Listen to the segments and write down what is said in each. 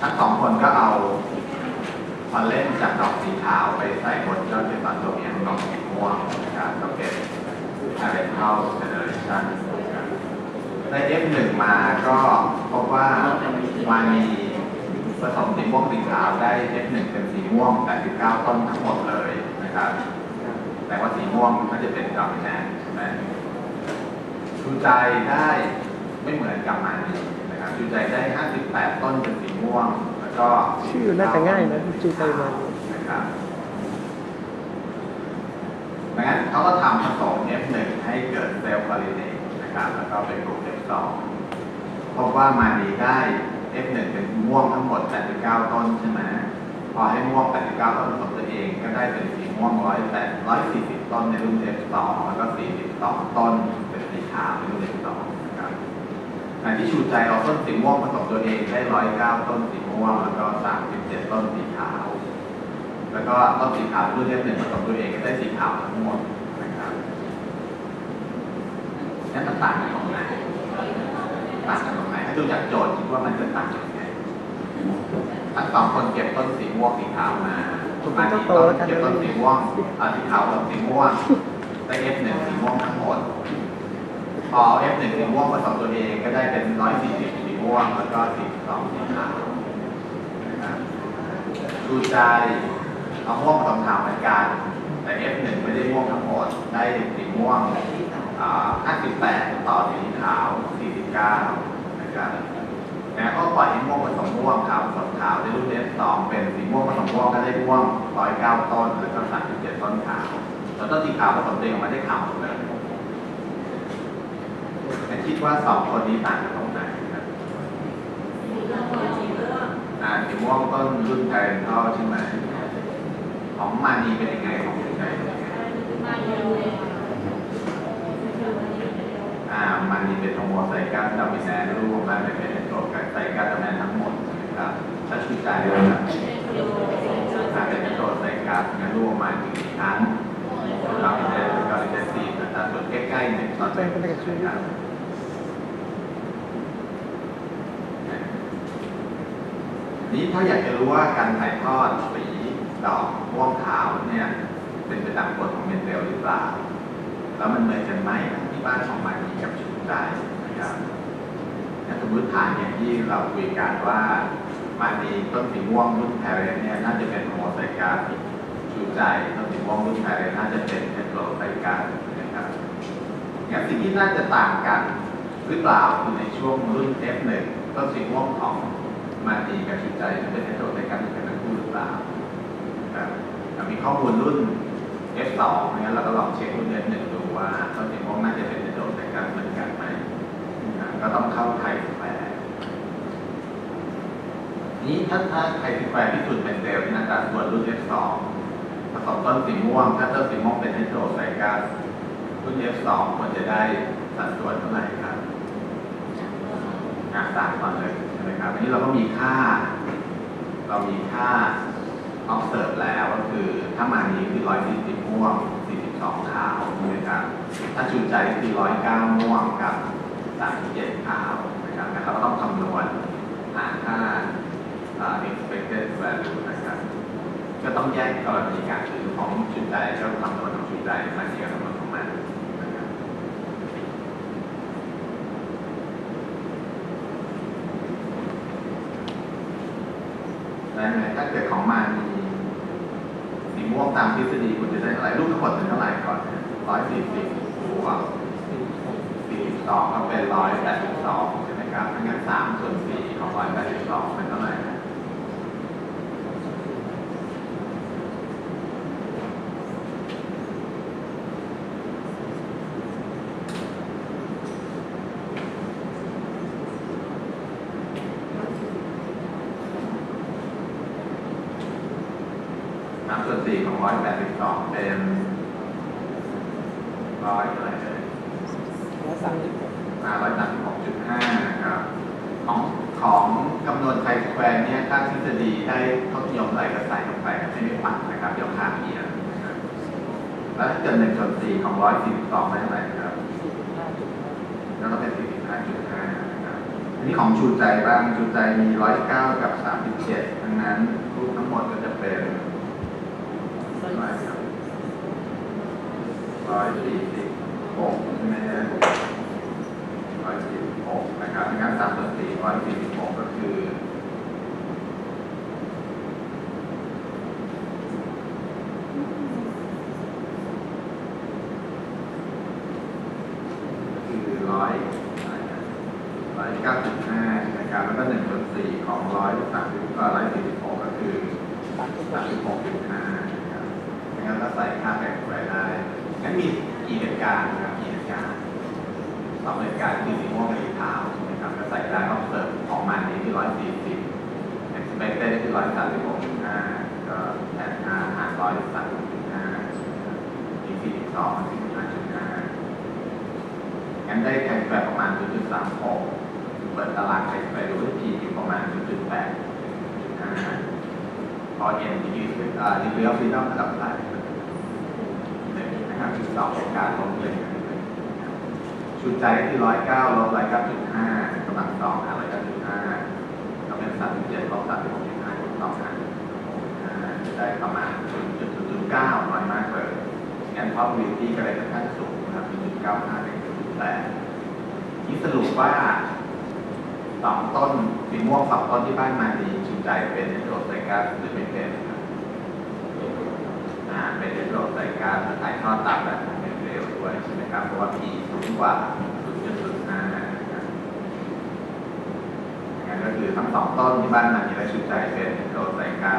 ทั้งสองคนก็เอาคอนเล่นจากดอกสีขาวไปใส่บนยอดเป็นตอนตัวเมียของดอกสีม่วงนะครับก็เป็น parental generation นะครับใน F1 มาก็พบว่ามันมีผสมสีม่วงสีขาวได้ F1 เป็นสีม่วง 89 ต้นทั้งหมดเลยนะครับ แต่ว่าสีม่วงมันจะเป็นดอกแนนใช่ไหมชูใจได้ไม่เหมือนกับมันนะครับชูใจได้ 58ต้นเป็นสีม่วง แล้วก็ชื่อน่าจะง่ายนะชูใจมันนะครับดังนั้นเขาก็ทำผสม F1 ให้เกิดเซลล์คอลิเนตนะครับแล้วก็เป็นกลุ่ม F2 พบว่ามาดีได้ F1 เป็นม่วงทั้งหมด 89 ต้นใช่ไหมพอให้ม่วง 89 ต้นของตัวเองก็ได้เป็นสีม่วง 108 140 ต้นในรุ่น F2 แล้วก็ 42 ต้นเป็นสีขาวในรุ่น F2 นะครับขณะที่ชูใจเอาต้นสีม่วงผสมตัวเองได้109ต้นสีม่วงแล้วก็37ต้นสีขาว แล้วก็ต้นสีขาวรุ่น F1 ผสมตัวเองก็ได้สีขาวทั้งหมดนะครับนั่นมันต่างกันตรงไหนต่างกันตรงไหนถ้าดูจากโจทย์คิดว่ามันจะต่างยังไงทั้งสองคนเก็บต้นสีม่วงสีขาวมาผมมาก็ที่โตต้แล้วนกันเก็บต้นสีม่วงอ่าสีขาวกับสีม่วงได้ F1 สีม่วงทั้งหมด พอ F1 สีม่วงผสมตัวเองก็ได้เป็น 140สีม่วงแล้วก็42สีขาวนะครับดูใจเอาม่วงผสมขาวเหมือนกัน แต่ F1 ไม่ได้ม่วงทั้งหมดได้สีม่วงอ่า58 ต่อสีขาว 49นะครับแล้วก็ปล่อยให้ม่วงผสมม่วงขาวผสมขาวในรุ่น F2 เป็นสีม่วงผสมม่วงก็ได้ม่วง109ต้นแล้วก็37ต้นขาวแล้วต้นสีขาวผสมตัวเองออกมาได้ขาวหมดเลย คิดว่าสองคนนี้ต่างกันตรงไหนครับอ่าสีม่วงต้นรุ่นไทยท่อใช่ไหมของมานีเป็นยังไงของรุ่นไทยเป็นยังไงอ่ามันมีเป็นโฮโมไซกัสดอมิแนนรูปมันเป็นเป็นตัวกับไซกัสดอมิแนนทั้งหมดนะครับถ้าชื่อใจนะครับถ้าเป็นตัวไซกัสงั้นรูปมันมีกี่ครั้งดอมิแนนกับเรสซีฟนะครับส่วนใกล้ๆเนี่ยตอนเป็นไซกัส นี้ถ้าอยากจะรู้ว่าการถ่ายทอดสีดอกม่วงขาวเนี่ยเป็นไปตามกฎของเมนเดลหรือเปล่า แล้วมันเหมือนกันไหมที่บ้านของมันมีกับชูใจนะครับถ้าสมมติฐานอย่างที่เราคุยกันว่ามันมีต้นสีม่วงรุ่นแพรเรนเนี่ยน่าจะเป็นโฮโมไซกัสชูใจต้นสีม่วงรุ่นแพรเรนน่าจะเป็นเฮตโรไซกัสนะครับอย่างสิ่งที่น่าจะต่างกันหรือเปล่าคือในช่วงรุ่น F1 ต้นสีม่วงของ มันดีกับชูใจจะเป็นเฮตโรไซกัสเป็นทั้งคู่หรือเปล่าครับมีข้อมูลรุ่น F2 งั้นเราก็ลองเช็ครุ่น F1 ดูว่าต้นสีม่วงน่าจะเป็นโดดในการเหมือนกันไหมก็ต้องเข้าไทยแควร์นี้ถ้าถ้าไทยแควร์ที่สุดเป็นเดลนะจากส่วนรุ่น F2 ผสมต้นสีม่วง ถ้าต้นสีม่วงเป็นไฮโดรไซกัสรุ่น F2 ควรจะได้สัดส่วนเท่าไหร่ครับอะสามก่อนเลย ใช่ไหมครับอันนี้เราก็มีค่า เรามีค่า observe แล้วก็คือถ้ามานี้คือร้อยสี่สิบม่วงสี่สิบสองขาวนะครับถ้าชูใจคือร้อยเก้าม่วงกับสามสิบเจ็ดขาวนะครับแล้วเราก็ต้องคำนวณหาค่าอ่า expected value นะครับก็ต้องแยกกรณีการถือของชุดใจก็คำนวณของชุดใจมาเทียบคำนวณของมันนะครับ แล้วเนี่ยถ้าเกิดของมันมีสีม่วงตามทฤษฎีคุณจะได้เท่าไหร่รูปทั้งหมดเป็นเท่าไหร่ก่อนร้อยสี่สิบบวกสี่สองก็เป็นร้อยแปดสิบสองใช่ไหมครับถ้างั้นสามส่วนสี่ของร้อยแปดสิบสองเป็นเท่าไหร่ นะสามส่วนสี่ของร้อยแปดสิบสองเป็นร้อยเท่าไหร่เลยร้อยสามสิบหกร้อยสามสิบหกจุดห้านะครับของของคำนวณไทสแควร์เนี่ยค่าทฤษฎีได้ทดยมอะไรก็ใส่ลงไปไม่ได้ปัดนะครับเดี๋ยวค่าเพียนะครับแล้วถ้าเกิดหนึ่งส่วนสี่ของร้อยสี่สิบสองได้เท่าไหร่ครับสี่สิบห้าจุดห้าแล้วก็เป็นสี่สิบห้าจุดห้านะครับอันนี้ของชูใจบ้างชูใจมีร้อยเก้ากับสามสิบเจ็ดดังนั้นรูปทั้งหมดก็จะเป็นร้อยครับ ร้อยสี่สิบหกใช่ไหมฮะร้อยสี่สิบหกนะครับดังนั้นสามส่วนสี่ร้อยสี่สิบหกก็คือคือร้อยร้อยเก้าสิบห้านะครับแล้วก็หนึ่งส่วนสี่ของร้อยสามสิบก็ร้อยสี่สิบหกก็คือสามสิบหกจุดห้านะครับงั้นก็ใส่ค่าไว้ได้งั้น มีกี่เหตุการณ์นะครับกี่เหตุการณ์สองเหตุการณ์คือสีม่วงกับสีขาวนะครับก็ใส่ได้ก็เสิร์ฟของมันนี้ที่ร้อยสี่สิบ expected คือร้อยสามสิบหกจุดห้าก็แทนค่าหารร้อยสามสิบหกจุดห้าอีสี่สิบสองสี่สิบห้าจุดห้างั้นได้แข่งแบบประมาณ0.36เปิดตลาดใช้ไปดูที่อยู่ประมาณ0.8 0.5พอ N ที่ยืดเป็นอ่าดีเรียลฟรีดอมระดับไหน ตอบจากการลงเลนชุดใจก็คือร้อยเก้าลบร้อยเก้าจุดห้ากำลังสองหารร้อยเก้าจุดห้าก็เป็นสามสิบเจ็ดลบสามสิบหกจุดห้าคูณสองหารได้ประมาณจุดจุดจุดเก้าน้อยมากเลยงั้นพอมูลิตี้ก็เลยค่อนข้างสูงนะครับจุดเก้าห้าถึงจุดแปดนี่สรุปว่าสองต้นสีม่วงสองต้นที่บ้านมาดีชุดใจเป็นโดดไซกัสหรือไม่เป็นารับอ่าเป็นเอโรไซกัสถ่ายทอดตามแบบของเร็วด้วยใช่ไหมครับ เพราะว่า P สูงกว่า 0.05นะครับงั้นก็คือทั้งสองต้นที่บ้านนาดีและชุดใจเป็นเอโรไซการ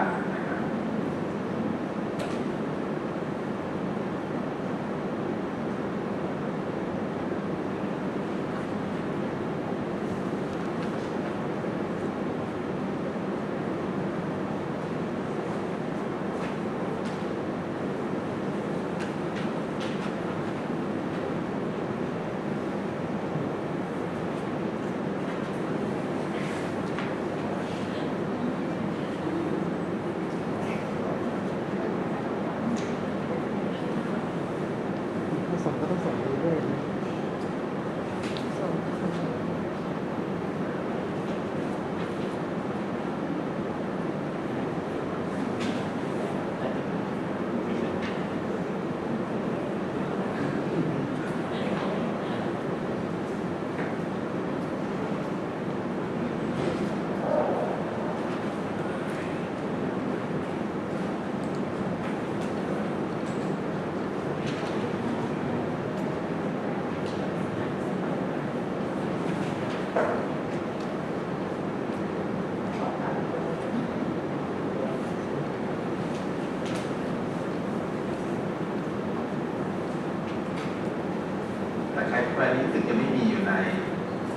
แต่ใครที่ไปนี้รู้สึกจะไม่มีอยู่ใน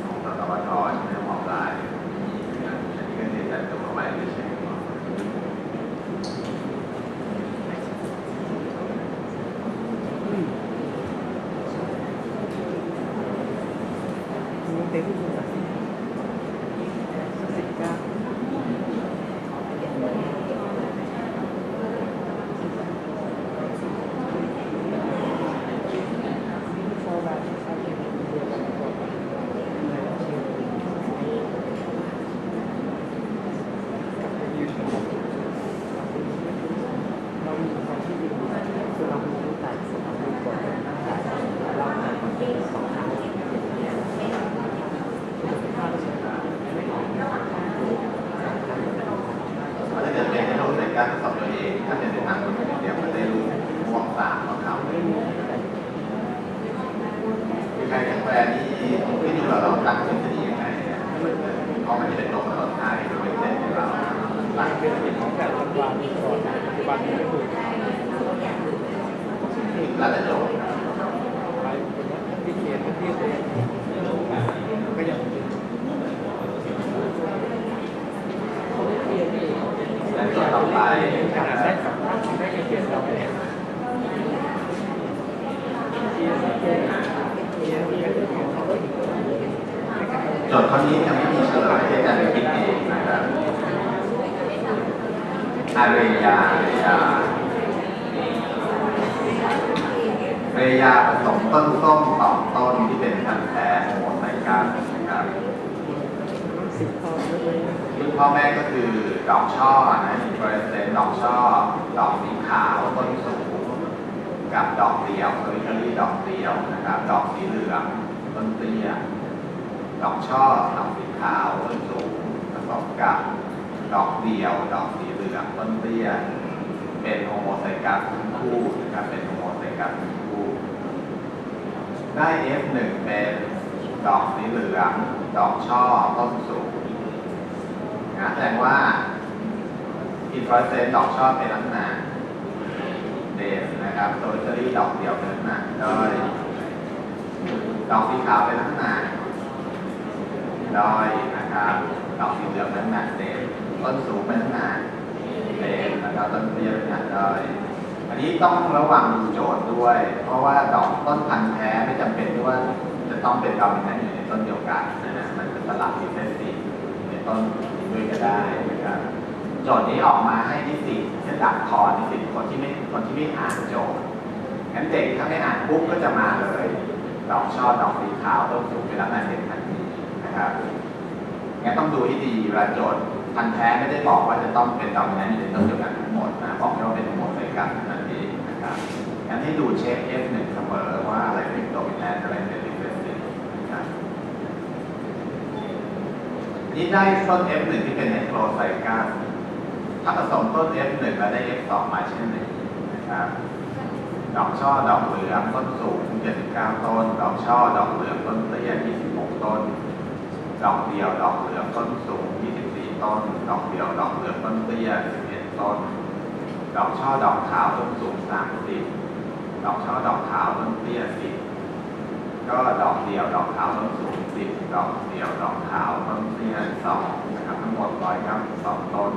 ของสตวทใช่ไหมของอนไลน์มีนะอันนี้ก็เรียนแต่ตัวเข้าไปไม่ใช่ไหมอืมนี่เต็มที่สุดละสิบเก้าโซดาที่ใช้เป็นเดียวกันก่อนในเชียงเรามีความที่ดีคือเรามีรู้จักสมองก่อนเราหาความเป็นสองทางถ้าเราใช้ไม่ออก เพราะถ้าเกิดเป็นในโลกในการทดสอบตัวเองถ้าเป็นในทางคนเดียวมันได้รู้ม่วงสามของเขา ไม่มีอะไร คือ การแข่งแบรนด์นี่ที่ดูเราเราตั้งทฤษฎียังไงเนี่ยเพราะมันจะเป็นตรงกับต้นทางที่เป็นเส้นของเราหลักเป็นเป็นของแต่ละวันก่อนปัจจุบันไม่ถูกแล้วแต่โจทย์ ไปคนนี้ที่เขียนที่เขียนก็ยัง และโจทย์ต่อไป ขนาดได้สองท่านได้เขียนเราเนี่ยเขียนเขียนเขียนเขียนเขียนเขาก็อยู่ โจทย์ข้อนี้จะไม่มีเฉลยให้อาจารย์คิดเองนะครับอารยาเรยาเรยาผสมต้นส้มสองต้นที่เป็นพันธุ์แท้โมไซกัสนะครับสิบข้อด้วยรุ่นพ่อแม่ก็คือดอกช่อนะอินฟลูเอนเซนดอกช่อ ดอกสีขาวต้นสูง กับดอกเดียวเอริคารีดอกเดียวนะครับ ดอกสีเหลืองต้นเตี้ย ดอกช่อ ดอกสีขาวต้นสูงผสมกับดอกเดียว ดอกสีเหลืองต้นเตี้ยเป็นโฮโมไซกัสทั้งคู่นะครับเป็นโฮโมไซกัสทั้งคู่ ได้ F1 เป็นดอกสีเหลือง ดอกช่อ ต้นสูงนะแสดงว่าอินฟลูเอนซนดอกช่อเป็นลักษณะเด่นนะครับโซลิเตอรี่ดอกเดียวเป็นลักษณะด้อยดอกสีขาวเป็นลักษณะ ด้อยนะครับดอกสีเหลืองเป็นลักเด่นต้นสูงเป็นลักเด่นนะครับต้นเตี้ยเป็นลักด้อยอันนี้ต้องระวังดูโจทย์ด้วย เพราะว่าดอกต้นพันธุ์แท้ไม่จำเป็นที่ว่าจะต้องเป็นดอกนั้นอยู่ในต้นเดียวกันนะฮะมันจะสลับที่เซนซีในต้นด้วยก็ได้นะครับโจทย์นี้ออกมาให้นิสิตเช่นดักคอนิสิตคนที่ไม่คนที่ไม่อ่านโจทย์งั้นเด็กถ้าไม่อ่านปุ๊บก็จะมาเลย ดอกช่อดอกสีขาวต้นสูงเป็นลักษณะเด่นทัน นะครับงั้นต้องดูให้ดีเวลาโจทย์พันแท้ไม่ได้บอกว่าจะต้องเป็นดอกนั้นอยู่ในต้นเดียวกันทั้งหมดนะบอกแค่ว่าเป็นโมไซกัสนั่นเองนะครับงั้นให้ดูเช็ค F1 เสมอว่าอะไรเป็นโดมิแนนอะไรเป็นรีเฟนซ์นะครับนี่ได้ต้น F1 ที่เป็นเฮตโรไซกัสถ้าผสมต้น F1 แล้วได้ F2 มาเช่นนี้นะครับดอกช่อดอกเหลืองต้นสูง 79 ต้น ดอกช่อดอกเหลืองต้นเตี้ย26 ต้น ดอกเดียวดอกเหลืองต้นสูง 24 ต้น ดอกเดียวดอกเหลืองต้นเตี้ย 11 ต้น ดอกช่อดอกขาวต้นสูง 30 ดอกช่อดอกขาวต้นเตี้ย 10 ก็ดอกเดียวดอกขาวต้นสูง 10 ดอกเดียวดอกขาวต้นเตี้ย2นะครับทั้งหมด192ต้น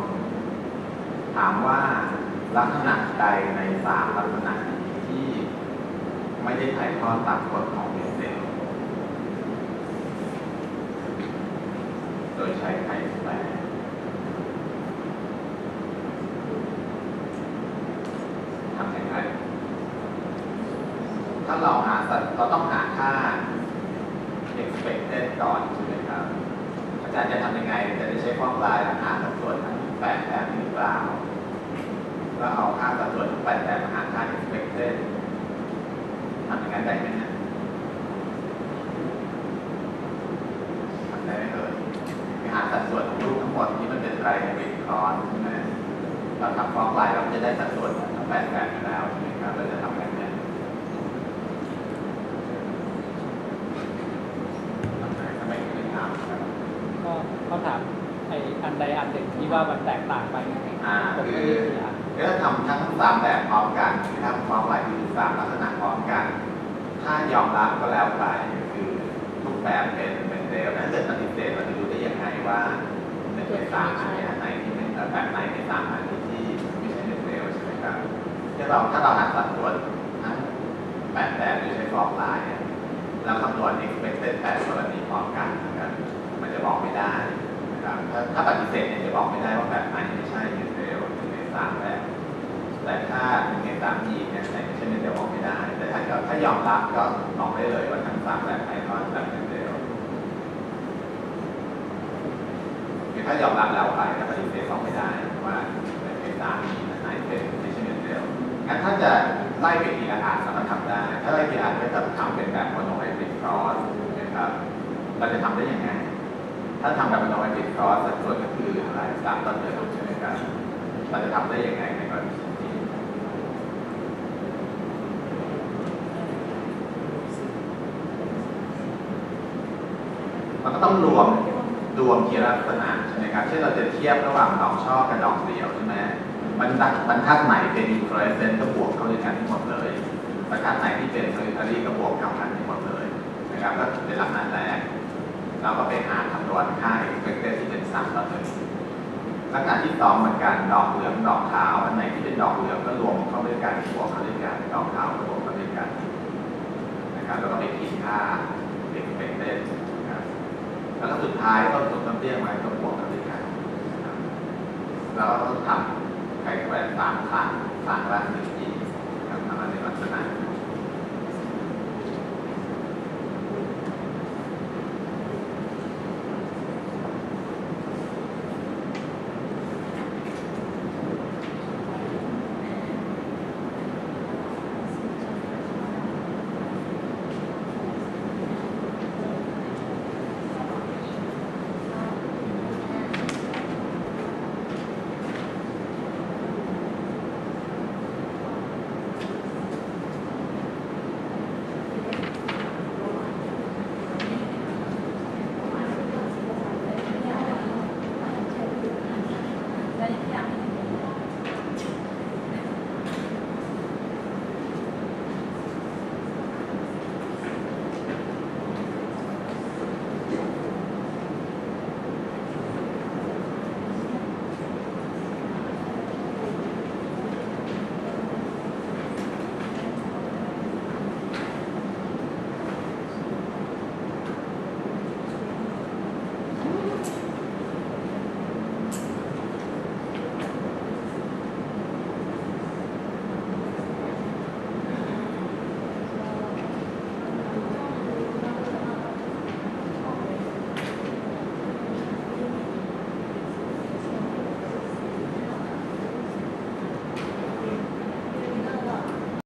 ถามว่าลักษณะใดในสามลักษณะที่ไม่ได้ถ่ายทอดตามกฎของเมเซล โดยใช้ไข่แปรทำยังไง ถ้าเราหาสัตว์เราต้องหาค่า expected ก่อนใช่ไหมครับ อาจารย์จะทำยังไง จะได้ใช้ฟอร์มลายหาสัดส่วนทั้งแปดแบบนี้หรือเปล่า แล้วเอาค่าสัดส่วนทั้งแปดแบบมาหาค่า expected ทำอย่างนั้นได้ไหมเนี่ยทำได้ไหมเอ่ยไปหาสัดส่วนของรูปทั้งหมดที่มัน เรเวทคอนใช่ไหมเราทำฟอร์มลายเราจะได้สัดส่วนแปดแบบอยู่แล้วใช่ไหมครับเราจะทำแบบนี้ทำไมทำไมถึงไม่ทำครับก็เขาถามไอ้อันใดอันหนึ่งที่ว่ามันแตกต่างไปอ่าคือถ้าทำทั้งสามแบบพร้อมกันนะครับพร้อมลายคือสามลักษณะพร้อมกัน ถ้ายอมรับก็แล้วไปคือทุกแบบเป็นเป็นเดลนะเกิดปฏิเสธเราจะรู้ได้ยังไงว่าหนึ่งในสามอันนี้ แบบไหนในสามอันนี้ที่ไม่ใช่เป็นเดลใช่ไหมครับถ้าเราถ้าเราหาสัดส่วนทั้งแปดแบบโดยใช้ฟอร์มลายเนี่ยแล้วคำนวณ expected แปดกรณีพร้อมกันนะครับมันจะบอกไม่ได้นะครับถ้าถ้าปฏิเสธเนี่ยจะบอกไม่ได้ว่าแบบไหนไม่ใช่เป็นเดลหนึ่งในสามแบบแต่ถ้าหนึ่งในสามยีเนี่ยในเช่นนี้จะบอกไม่ได้ แต่ถ้าถ้ายอมรับก็บอกได้เลยว่าทั้งสามแบบไอคอนแบบเป็นเดล คือถ้ายอมรับแล้วไปแต่ปฏิเสธสองไม่ได้ว่าเป็นตามยีไหนเป็นไม่ใช่เป็นเดลงั้นถ้าจะไล่ไปทีละอันเรารถทำได้ ถ้าไล่ทีละอันก็จะทำเป็นแบบมโนไอติครอสนะครับเราจะทำได้ยังไง ถ้าทำแบบมโนไอติครอสส่วนก็คืออะไรสามต่อหนึ่งใช่ไหมครับเราจะทำได้ยังไงในกรณีนี้ มันก็ต้องรวม รวมทีละลักษณะใช่ไหมครับเช่นเราจะเทียบระหว่างดอกช่อกับดอกเดียวใช่ไหมบรรทัดบรรทัดไหนเป็นอินฟลูเอนเซนต์ก็บวกเข้าด้วยกันทั้งหมดเลยบรรทัดไหนที่เป็นโซลิทารีก็บวกเข้ากันทั้งหมดเลยนะครับก็เป็นลักษณะแรกเราก็ไปหาคำนวณค่า expected ที่เป็นสามต่อหนึ่งลักษณะที่สองเหมือนกันดอกเหลืองดอกขาวอันไหนที่เป็นดอกเหลืองก็รวมเข้าด้วยกันบวกเข้าด้วยกันดอกขาวก็บวกเข้าด้วยกันนะครับแล้วก็ไปคิดค่า expected นะครับ แล้วก็สุดท้ายต้นสูงต้นเตี้ยมาก็บวกกันด้วยกันนะครับแล้วก็ต้องทำไก่แขวนสามครั้งครั้งละหนึ่ง